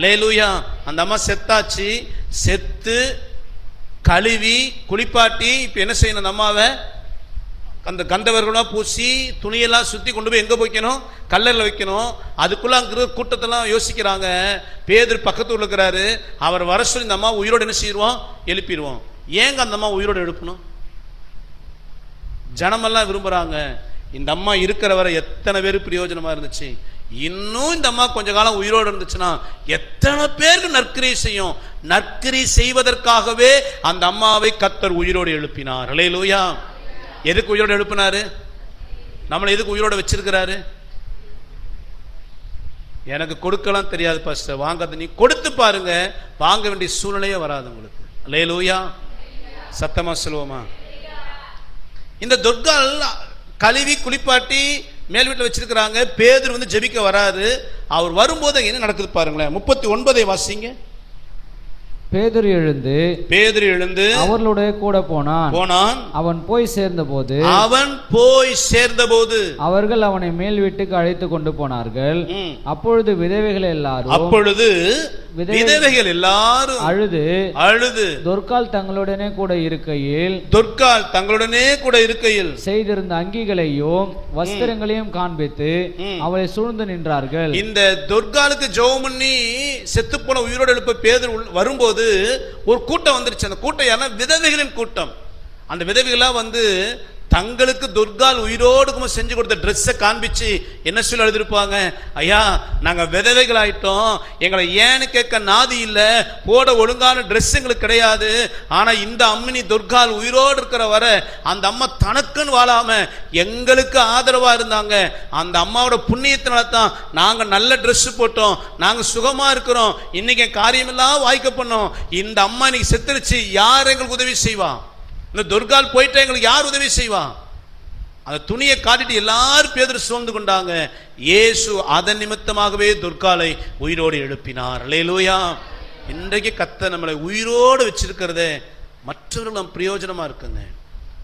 Alleluia அந்த அம்மா செத்தாச்சு. செத்து கழுவி குளிப்பாட்டி இப்போ என்ன செய்யணும் அந்த அம்மாவை? அந்த கந்தவர்களாக பூசி துணியெல்லாம் சுற்றி கொண்டு போய் எங்கே வைக்கணும்? கல்லரில் வைக்கணும். அதுக்குள்ளே அங்கே இருக்கிற கூட்டத்தெல்லாம் யோசிக்கிறாங்க. பேதர் பக்கத்து இருக்கிறாரு. அவர் வர சொல்லி இந்த அம்மா உயிரோடு என்ன செய்வோம் எழுப்பிடுவோம். ஏங்க அந்த அம்மா உயிரோடு எழுப்பணும்? ஜனமெல்லாம் விரும்புகிறாங்க இந்த அம்மா இருக்கிற வரை எத்தனை பேர் பிரயோஜனமாக இருந்துச்சு? இன்னும் இந்த அம்மா கொஞ்ச காலம் உயிரோடு இருந்துச்சுன்னா எத்தனை பேருக்கு நற்கிரி செய்யும்? நற்கிரி செய்வதற்காகவே அந்த அம்மாவை கத்தர் உயிரோடு எழுப்பினார். லூயா எதுக்கு உயிரோடு எழுப்பினாரு? நம்மளை எதுக்கு உயிரோட வச்சிருக்கிறாரு? எனக்கு கொடுக்கலாம் தெரியாது பாஸ்டர் வாங்கிறது நீ கொடுத்து பாருங்க. வாங்க வேண்டிய சூழ்நிலையே வராது உங்களுக்கு. லேலூயா சத்தமா சொல்லுவோமா? இந்த துர்கால் கழுவி குளிப்பாட்டி மேல் வீட்டில் வச்சிருக்கிறாங்க. பேதர் வந்து ஜெபிக்க வராரு அவர் வரும்போது என்ன நடக்குது பாருங்களேன். முப்பத்தி ஒன்பதை வாசிங்க. பேதுரு எழுந்து பேதர் எழுந்து அவர்களுடைய கூட போனான். போனான். அவன் போய் சேர்ந்தபோது அவன் போய் சேர்ந்தபோது அவர்கள் அவனை மேல் வீட்டுக்கு அழைத்து கொண்டு போனார்கள். அப்பொழுது விதவைகள் எல்லாரும் அப்பொழுது விதவைகள் எல்லாரும் அழுது அழுது. தொற்கால் தங்களுடனே கூட இருக்கையில் தொற்கால் தங்களுடனே கூட இருக்கையில் செய்திருந்த அங்கிகளையும் வஸ்திரங்களையும் காண்பித்து. அவளை சூழ்ந்து நின்றார்கள். இந்த துர்காலுக்கு ஜெபம் பண்ணி செத்து போன உயிரோடு எழுப்ப பேதர் வரும்போது ஒரு கூட்டம் வந்துருச்சு. அந்த கூட்டம் யாருன்னா விதவைகளின் கூட்டம். அந்த விதவைகளா வந்து தங்களுக்கு துர்கால் உயிரோடு செஞ்சு கொடுத்த ட்ரெஸ்ஸை காண்பிச்சு என்ன சொல்லி எழுதிருப்பாங்க ஐயா நாங்கள் விதவைகள் ஆயிட்டோம் எங்களை ஏன்னு கேட்க நாதி இல்லை. போட ஒழுங்கான ட்ரெஸ் எங்களுக்கு கிடையாது. ஆனால் இந்த அம்மினி துர்கால் உயிரோடு இருக்கிற வர அந்த அம்மா தனக்குன்னு வாழாம எங்களுக்கு ஆதரவாக இருந்தாங்க. அந்த அம்மாவோட புண்ணியத்தினால தான் நாங்கள் நல்ல ட்ரெஸ் போட்டோம். நாங்கள் சுகமாக இருக்கிறோம். இன்னைக்கு காரியமெல்லாம் வாய்க்க பண்ணோம். இந்த அம்மா இன்னைக்கு செத்துருச்சு. யார் எங்களுக்கு உதவி செய்வான் இந்த துர்கால் போயிட்டா எங்களுக்கு யார் உதவி செய்வா? அந்த துணியை காட்டிட்டு எல்லாரும் பேதர் சூழ்ந்து கொண்டாங்க. இயேசு அதன் நிமித்தமாகவே துர்காலை உயிரோடு எழுப்பினார். அல்லேலூயா. இன்றைக்கு கத்த நம்மளை உயிரோடு வச்சிருக்கிறதே மற்றவர்களும் பிரயோஜனமா இருக்குங்க.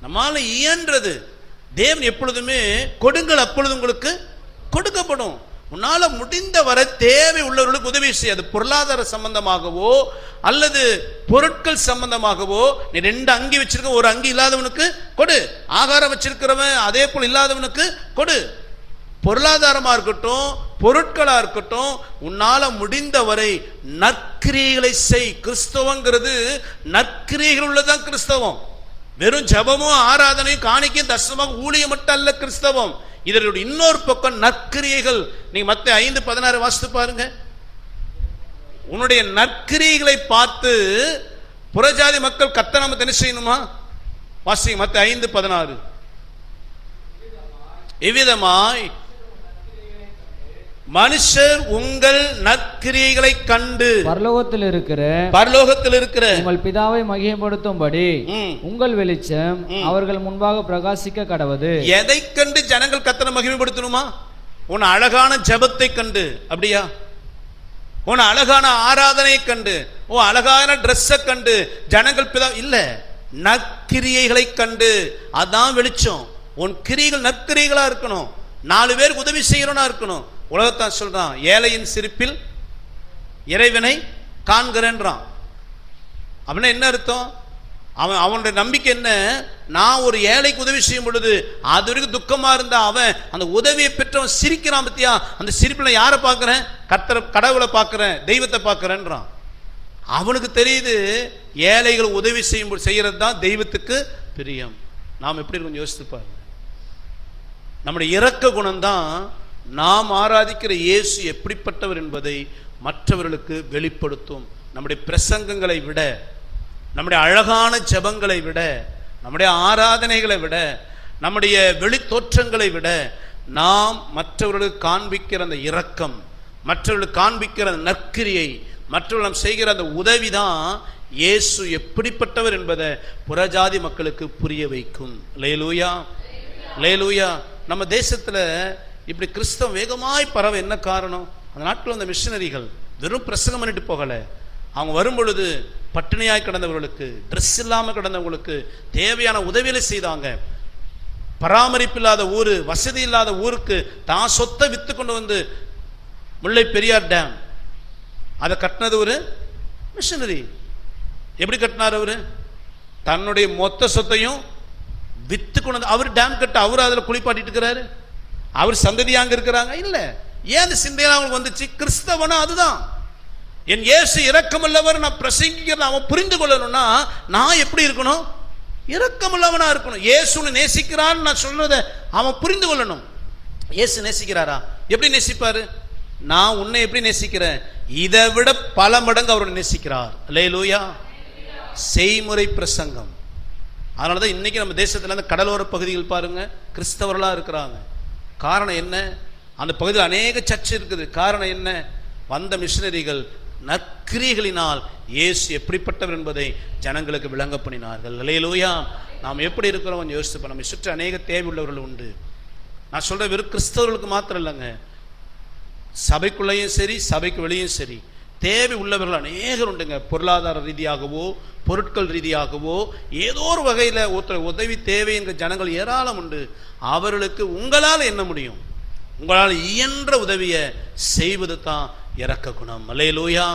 நம்மால இயன்றது. தேவன் எப்பொழுதுமே கொடுங்கள் அப்பொழுது உங்களுக்கு கொடுக்கப்படும். உன்னால முடிந்த வரை தேவை உள்ளவர்களுக்கு உதவி செய்ய அது பொருளாதார சம்பந்தமாகவோ அல்லது பொருட்கள் சம்பந்தமாகவோ நீ ரெண்டு அங்கி வச்சிருக்க ஒரு அங்கி இல்லாதவனுக்கு கொடு. ஆகாரம் வச்சிருக்கிறவன் அதே போல் இல்லாதவனுக்கு கொடு. பொருளாதாரமா இருக்கட்டும் பொருட்களா இருக்கட்டும் உன்னால முடிந்தவரை நற்கிரியைகளை செய். கிறிஸ்தவங்கிறது நற்கிரியைகள் உள்ளதான் கிறிஸ்தவம். வெறும் ஜபமும் ஆராதனையும் காணிக்கையும் தசமாக ஊழியம் மட்டும் அல்ல கிறிஸ்தவம். இதனுடைய இன்னொரு பக்கம் நற்கிரியைகள். நீங்க மத்த ஐந்து பதினாறு வாசித்து பாருங்க. உன்னுடைய நற்கிரியைகளை பார்த்து புறஜாதி மக்கள் கத்த நம்ம என்ன செய்யணுமா? வாசிங்க மத்த ஐந்து பதினாறு. இவ்விதமாய் மனுஷர் உங்கள் நற்கிரியைகளை கண்டு பரலோகத்தில் இருக்கிற பரலோகத்தில் இருக்கிற உங்கள் பிதாவை மகிமைப்படுத்தும்படி உங்கள் வெளிச்சம் அவர்கள் முன்பாக பிரகாசிக்க கடவது. எதை கண்டு ஜனங்கள் கத்தனை மகிமைப்படுத்தணுமா? உன் அழகான ஜெபத்தை கண்டு. அப்படியா? உன் அழகான ஆராதனை கண்டு. உன் அழகான ட்ரெஸ்ஸை கண்டு. ஜனங்கள் பிதா இல்ல. நற்கிரியைகளை கண்டு. அதான் வெளிச்சம். உன் கிரிகள் நற்கிரியைகளா இருக்கணும். நாலு பேருக்கு உதவி செய்யறவனா இருக்கணும். உலகத்தான் சொல்றான் ஏழையின் சிரிப்பில் இறைவனை காண்கிறேன்றான். அப்படின்னா என்ன அர்த்தம்? அவன் அவனுடைய நம்பிக்கை என்ன? நான் ஒரு ஏழைக்கு உதவி செய்யும் பொழுது அது வரைக்கும் துக்கமா இருந்தா அவன் அந்த உதவியை பெற்றவன் சிரிக்கிறான் பத்தியா? அந்த சிரிப்பில் யாரை பார்க்குறேன்? கர்த்தரை கடவுளை பார்க்குறேன் தெய்வத்தை பார்க்குறேன்றான். அவனுக்கு தெரியுது ஏழைகள் உதவி செய்யும் செய்யறது தான் தெய்வத்துக்கு பிரியம். நாம் எப்படி கொஞ்சம் யோசித்து பாருங்க. நம்முடைய குணம் தான் நாம் ஆராதிக்கிற இயேசு எப்படிப்பட்டவர் என்பதை மற்றவர்களுக்கு வெளிப்படுத்தும். நம்முடைய பிரசங்கங்களை விட நம்முடைய அழகான ஜெபங்களை விட நம்முடைய ஆராதனைகளை விட நம்முடைய வெளித்தோற்றங்களை விட நாம் மற்றவர்களுக்கு காண்பிக்கிற அந்த இரக்கம் மற்றவர்களுக்கு காண்பிக்கிற அந்த நற்கிரியை மற்றவர்கள் நாம் செய்கிற அந்த உதவி தான் இயேசு எப்படிப்பட்டவர் என்பதை புறஜாதி மக்களுக்கு புரிய வைக்கும். லேலூயா லேலூயா நம்ம தேசத்தில் இப்படி கிறிஸ்தவம் வேகமாய் பரவ என்ன காரணம்? அந்த நாட்கள் வந்த மிஷினரிகள் வெறும் பிரசங்கம் பண்ணிட்டு போகல. அவங்க வரும்பொழுது பட்டினியாய் கிடந்தவர்களுக்கு ட்ரெஸ் இல்லாமல் கிடந்தவங்களுக்கு தேவையான உதவிகளை செய்தாங்க. பராமரிப்பு இல்லாத ஊர் வசதி இல்லாத ஊருக்கு தான் சொத்தை வித்து கொண்டு வந்து முல்லை பெரியார் டேம் அதை கட்டினது ஒரு மிஷினரி எப்படி கட்டினார் அவரு? தன்னுடைய மொத்த சொத்தையும் வித்து கொண்டு வந்து- அவர் டேம் கட்ட அவர் அதில் குளிப்பாட்டிட்டு இருக்கிறாரு. அவர் சந்ததியாக இருக்கிறாங்க இல்ல. ஏன் அந்த சிந்தையெல்லாம் அவங்களுக்கு வந்துச்சு? கிறிஸ்தவனா அதுதான். என் இயேசு இரக்கமுள்ளவர் நான் பிரசங்கிக்கிறத அவன் புரிந்து கொள்ளணும்னா நான் எப்படி இருக்கணும்? இரக்கமுள்ளவனா இருக்கணும். இயேசுன்னு நேசிக்கிறான்னு நான் சொல்றதை அவன் புரிந்து கொள்ளணும். இயேசு நேசிக்கிறாரா? எப்படி நேசிப்பாரு? நான் உன்னை எப்படி நேசிக்கிறேன்? இதை விட பல மடங்கு அவர் நேசிக்கிறார். லேலூயா செய்முறை பிரசங்கம். அதனால தான் இன்னைக்கு நம்ம தேசத்துல அந்த கடலோர பகுதிகள் பாருங்க கிறிஸ்தவர்களா இருக்கிறாங்க. காரணம் என்ன? அந்த பகுதியில் அநேக சர்ச் இருக்குது. காரணம் என்ன? வந்த மிஷினரிகள் நற்கிரிகளினால் இயேசு எப்படிப்பட்டவர் என்பதை ஜனங்களுக்கு விளங்க பண்ணினார்கள். லேலூயா நாம் எப்படி இருக்கிறோம் யோசித்து நம்ம சுற்றி அநேக தேவையுள்ளவர்கள் உண்டு. நான் சொல்கிற வெறும் கிறிஸ்தவர்களுக்கு மாத்திரம் இல்லைங்க. சபைக்குள்ளேயும் சரி சபைக்கு வெளியும் சரி. தேவை உள்ளவர்கள் அநேகர் உண்டுங்க. பொருளாதார ரீதியாகவோ பொருட்கள் ரீதியாகவோ ஏதோ ஒரு வகையில் ஒருத்தர் உதவி தேவை என்கிற ஜனங்கள் ஏராளம் உண்டு. அவர்களுக்கு உங்களால் என்ன முடியும்? உங்களால் இயன்ற உதவியை செய்வது தான் இறக்க குணம். மலையிலோயா